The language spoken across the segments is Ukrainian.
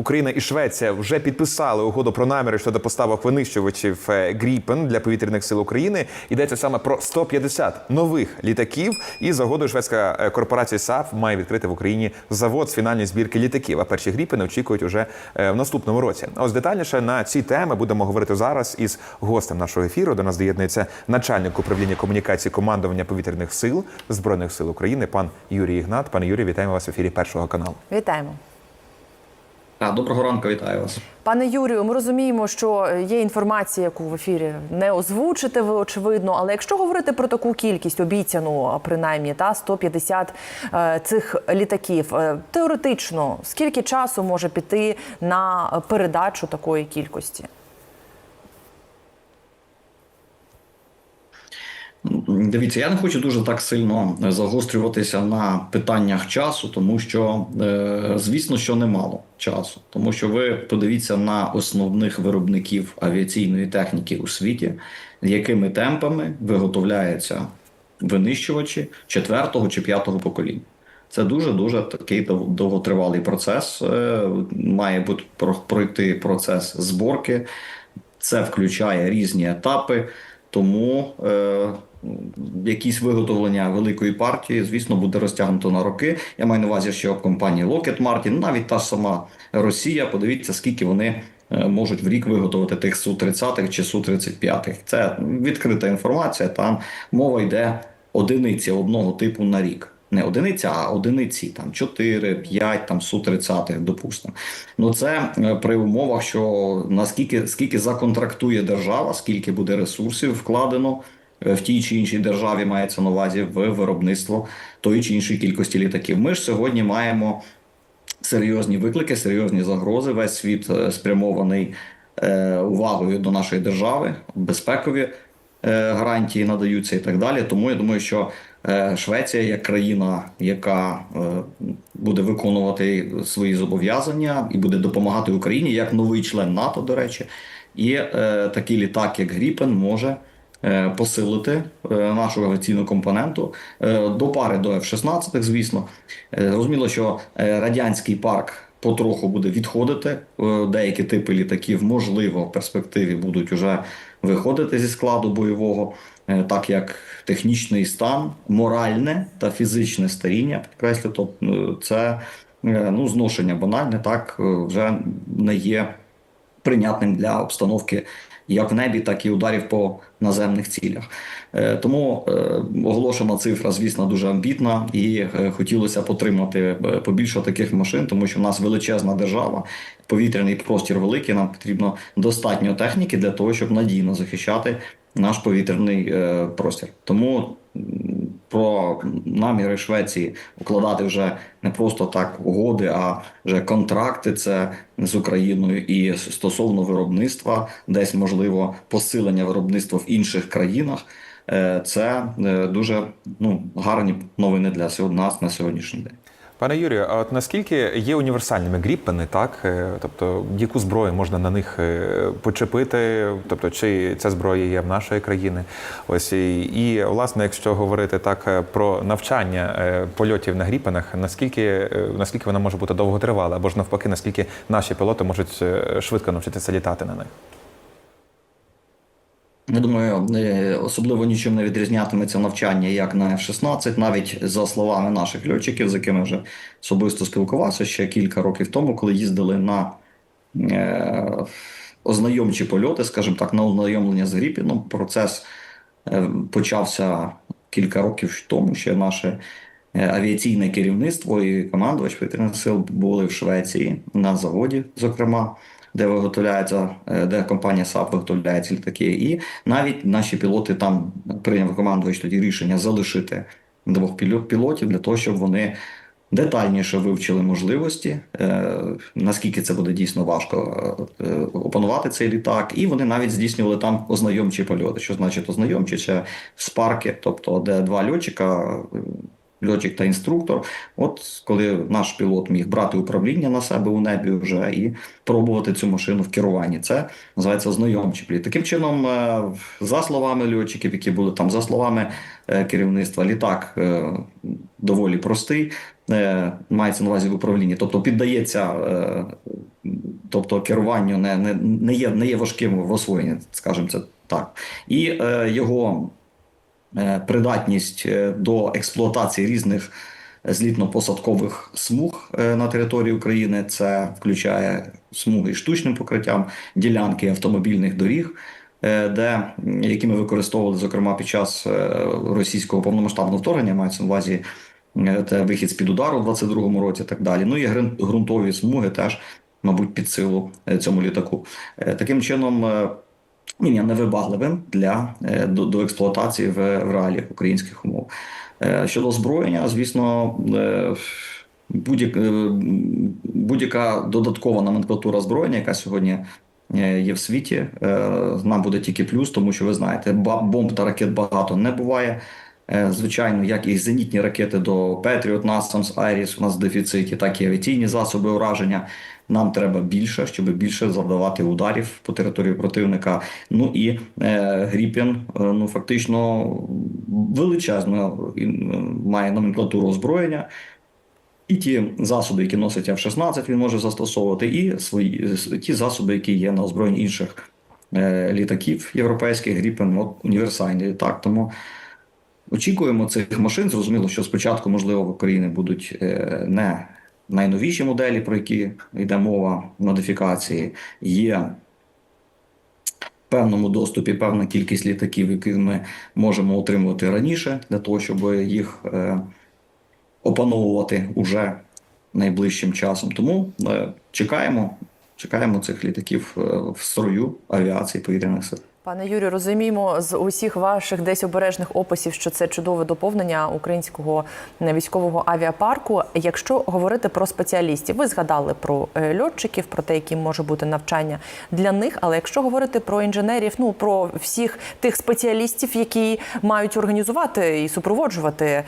Україна і Швеція вже підписали угоду про наміри щодо поставок винищувачів е, Гріпен для повітряних сил України. Йдеться саме про 150 нових літаків. І за угодою шведська е, корпорація САФ має відкрити в Україні завод з фінальної збірки літаків. А перші гріпени очікують уже е, в наступному році. Ось детальніше на ці теми будемо говорити зараз із гостем нашого ефіру. До нас доєднується начальник управління комунікації командування повітряних сил збройних сил України, пан Юрій Ігнат. Пане Юрій, вітаємо вас в ефірі першого каналу. Вітаємо. А, доброго ранку, вітаю вас. Пане Юрію, ми розуміємо, що є інформація, яку в ефірі не озвучите ви очевидно. Але якщо говорити про таку кількість обіцяну, принаймні та 150 е, цих літаків, е, теоретично скільки часу може піти на передачу такої кількості? Дивіться, я не хочу дуже так сильно загострюватися на питаннях часу, тому що, е, звісно, що немало часу. Тому що ви подивіться на основних виробників авіаційної техніки у світі, якими темпами виготовляються винищувачі четвертого чи п'ятого покоління. Це дуже дуже такий дов- довготривалий процес. Е, Має бути про- пройти процес зборки. Це включає різні етапи, тому е, якісь виготовлення великої партії, звісно, буде розтягнуто на роки. Я маю на увазі, що компанія Lockheed Martin, навіть та сама Росія. Подивіться, скільки вони е, можуть в рік виготовити тих Су-30 чи Су-35. Це відкрита інформація. Там мова йде одиниці одного типу на рік. Не одиниця, а одиниці там 4, 5, там Су-30, допустимо. Ну це е, при умовах, що наскільки скільки законтрактує держава, скільки буде ресурсів вкладено в тій чи іншій державі, мається на увазі в виробництво тої чи іншої кількості літаків. Ми ж сьогодні маємо серйозні виклики, серйозні загрози. Весь світ е, спрямований е, увагою до нашої держави, безпекові е, гарантії надаються і так далі. Тому я думаю, що е, Швеція як країна, яка е, буде виконувати свої зобов'язання і буде допомагати Україні як новий член НАТО, до речі, і е, такий літак, як Гріпен, може. Е, Посилити е, нашу авіаційну компоненту е, до пари до F-16, звісно. Зрозуміло, що радянський парк потроху буде відходити. Деякі типи літаків, можливо, в перспективі будуть вже виходити зі складу бойового, так як технічний стан, моральне та фізичне старіння, підкреслю, то е, це ну, зношення банальне, так вже не є прийнятним для обстановки як в небі, так і ударів по наземних цілях. Е, Тому е, оголошена цифра, звісно, дуже амбітна, і е, хотілося б отримати е, побільше таких машин, тому що в нас величезна держава, повітряний простір великий. Нам потрібно достатньо техніки для того, щоб надійно захищати наш повітряний простір. Тому про наміри Швеції укладати вже не просто так угоди, а вже контракти це з Україною і стосовно виробництва, десь можливо посилення виробництва в інших країнах. Е, Це е, дуже ну гарні новини для нас на сьогоднішній день. Пане Юрію, а от наскільки є універсальними гріппени, так? Е, Тобто, яку зброю можна на них е, почепити? Тобто, чи ця зброя є в нашої країни? Ось і, і власне, якщо говорити так е, про навчання польотів на гріпенах, наскільки наскільки вона може бути довготривала, або ж навпаки, наскільки наші пілоти можуть швидко навчитися літати на них? Я думаю, особливо нічим не відрізнятиметься навчання як на F-16, навіть за словами наших льотчиків, з якими вже особисто спілкувався ще кілька років тому, коли їздили на е, ознайомчі польоти, скажімо так, на ознайомлення з Гріпіном. Процес е, почався кілька років тому. Ще наше е, авіаційне керівництво і командувач повітряних сил були в Швеції на заводі, зокрема де виготовляється, е, де компанія САП виготовляє ці літаки. І навіть наші пілоти там прийняв командувач тоді рішення залишити двох пілотів для того, щоб вони детальніше вивчили можливості, е, наскільки це буде дійсно важко е, опанувати цей літак. І вони навіть здійснювали там ознайомчі польоти. Що значить ознайомчі? Це спарки, тобто де два льотчика. Льотчик та інструктор, от коли наш пілот міг брати управління на себе у небі вже і пробувати цю машину в керуванні, це називається ознайомчий політ. Таким чином, е, за словами льотчиків, які були там, за словами е, керівництва, літак е, доволі простий, мається на увазі в управлінні, тобто піддається тобто керуванню не, не, не, є, не є важким в освоєнні, скажімо це так. І е, його придатність е, до експлуатації різних злітно-посадкових смуг е, на території України. Це включає смуги штучним покриттям, ділянки автомобільних доріг, е, де які ми використовували зокрема під час е, російського повномасштабного вторгнення, мається на увазі. е, Це вихід з під удару у 22-му році, і так далі. Ну і ґрунтові смуги теж, мабуть, під силу е, цьому літаку. Е, Таким чином, є невибагливим для е, до, до експлуатації в, в реаліях українських умов. Е, Щодо озброєння, звісно, е, будь-як- будь-яка додаткова номенклатура озброєння, яка сьогодні є в світі, нам буде тільки плюс, тому що ви знаєте, бомб та ракет багато не буває. Звичайно, як і зенітні ракети до Петріот, Насамс, Айріс у нас в дефіциті, так і авіаційні засоби ураження. Нам треба більше, щоб більше завдавати ударів по території противника. Ну і е, Гріпін, е, ну фактично величезно е, має номенклатуру озброєння. І ті засоби, які носить F-16, він може застосовувати, і свої ті засоби, які є на озброєнні інших е, літаків європейських, Гріпен, от універсальний літак. Тому очікуємо цих машин. Зрозуміло, що спочатку, можливо, в Україні будуть е, не найновіші моделі, про які йде мова модифікації. Є в певному доступі певна кількість літаків, які ми можемо отримувати раніше, для того, щоб їх е, опановувати уже найближчим часом. Тому е, чекаємо, чекаємо цих літаків е, в строю авіації повітряних сил. Пане Юрію, розуміємо з усіх ваших десь обережних описів, що це чудове доповнення українського е, військового авіапарку. Якщо говорити про спеціалістів, ви згадали про е, льотчиків, про те, яким може бути навчання для них. Але якщо говорити про інженерів, ну про всіх тих спеціалістів, які мають організувати і супроводжувати е,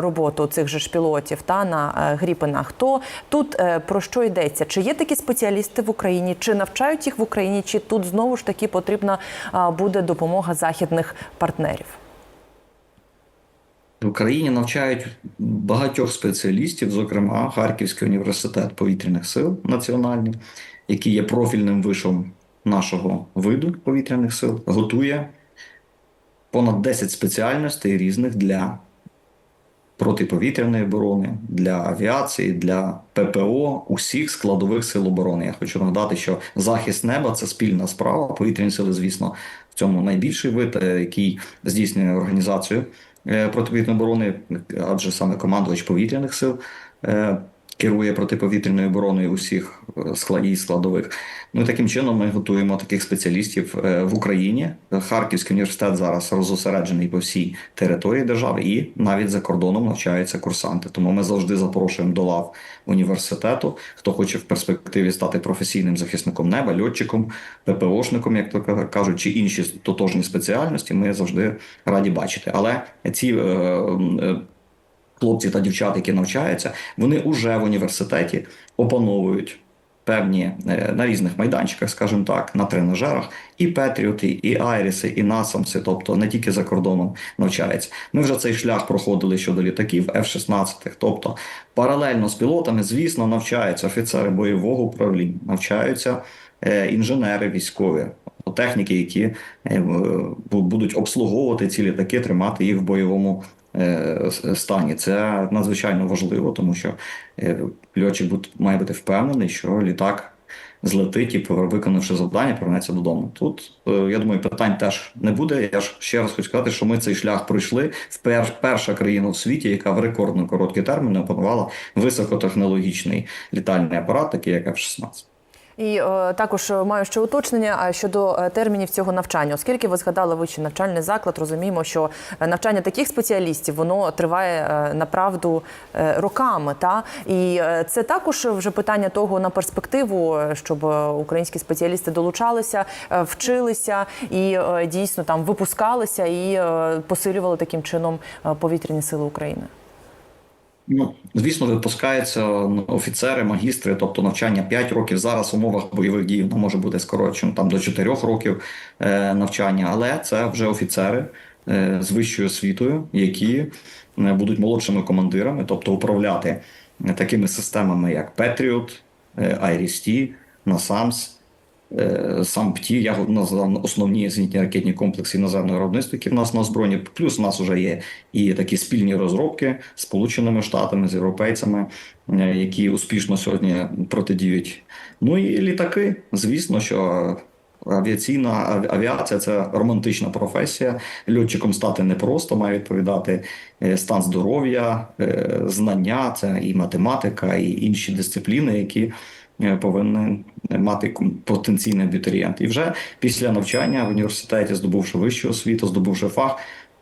роботу цих же ж пілотів та на гріпенах, то тут про що йдеться? Чи є такі спеціалісти в Україні, чи навчають їх в Україні, чи тут знову ж таки потрібна буде допомога західних партнерів? В Україні навчають багатьох спеціалістів, зокрема Харківський університет повітряних сил національний, який є профільним вишом нашого виду повітряних сил, готує понад 10 спеціальностей різних для протиповітряної оборони, для авіації, для ППО усіх складових сил оборони. Я хочу нагадати, що захист неба це спільна справа. Повітряні сили, звісно, в цьому найбільший вид, е, який здійснює організацію е, протиповітряної оборони, адже саме командувач повітряних сил. Керує протиповітряною обороною усіх е, скла- складових. Ну і таким чином ми готуємо таких спеціалістів е, в Україні. Харківський університет зараз розосереджений по всій території держави, і навіть за кордоном навчаються курсанти. Тому ми завжди запрошуємо до лав університету. Хто хоче в перспективі стати професійним захисником неба, льотчиком, ППОшником, як то кажуть, чи інші тотожні спеціальності. Ми завжди раді бачити. Але ці е, хлопці та дівчата, які навчаються, вони вже в університеті опановують певні е, на різних майданчиках, скажімо так, на тренажерах, і Петріоти, і Айріси, і Насамси, тобто не тільки за кордоном навчаються. Ми вже цей шлях проходили щодо літаків F-16, тобто паралельно з пілотами, звісно, навчаються офіцери бойового управління, навчаються е, інженери військові. Техніки, які е, будуть обслуговувати ці літаки, тримати їх в бойовому стані. Це надзвичайно важливо, тому що е, льотчик має бути впевнений, що літак злетить і, виконавши завдання, повернеться додому. Тут е, я думаю, питань теж не буде. Я ж ще раз хочу сказати, що ми цей шлях пройшли. Впер- перша країна в світі, яка в рекордно короткі терміни опанувала високотехнологічний літальний апарат, такий як F-16. І е, також маю ще уточнення щодо е, термінів цього навчання. Оскільки ви згадали вищий навчальний заклад, розуміємо, що е, навчання таких спеціалістів воно триває е, направду е, роками. Та і е, це також вже питання того на перспективу, е, щоб е, українські спеціалісти долучалися, е, вчилися і е, дійсно там випускалися і е, посилювали таким чином е, повітряні сили України. Ну, звісно, випускаються ну, офіцери, магістри, тобто навчання 5 років. Зараз в умовах бойових дій воно може бути скорочено там до 4 років е, навчання, але це вже офіцери е, з вищою освітою, які е, будуть молодшими командирами, тобто управляти такими системами, як Patriot, САМС, е, сам ПТІ, я назвав основні зенітні ракетні комплекси іноземного виробництва, які в нас на озброєнні. Плюс у нас вже є і такі спільні розробки з Сполученими Штатами, з європейцями, е, які успішно сьогодні протидіють. Ну і літаки, звісно, що. Авіаційна авіація це романтична професія. Льотчиком стати непросто, має відповідати е, стан здоров'я, е, знання, це і математика, і інші дисципліни, які е, повинен мати потенційний абітурієнт. І вже після навчання в університеті, здобувши вищу освіту, здобувши фах,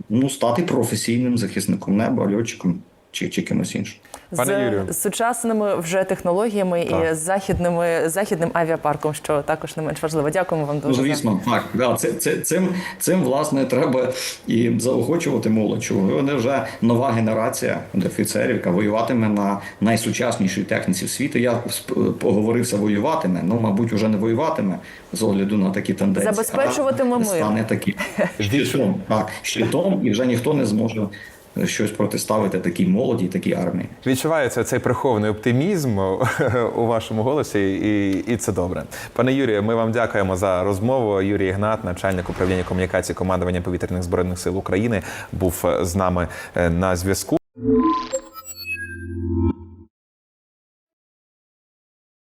ну стати професійним захисником неба, льотчиком чи, чи кимось іншим. Пане з Юрію. сучасними вже технологіями і з західними західним авіапарком, що також не менш важливо. Дякуємо вам Ну, дуже. за- звісно, так. Да, це, це, цим, цим, власне, треба і заохочувати молодь. що Вони вже нова генерація офіцерів, яка воюватиме на найсучаснішій техніці світу. Я сп- поговорився воюватиме, ну, мабуть, вже не воюватиме з огляду на такі тенденції. Забезпечуватиме а мир. Стане таким щитом, так, щитом, і вже ніхто не зможе щось протиставити такій молоді, такій армії. Відчувається цей прихований оптимізм у вашому голосі, і, і це добре. Пане Юрію, ми вам дякуємо за розмову. Юрій Ігнат, начальник управління комунікації командування повітряних збройних сил України, був з нами е, на зв'язку.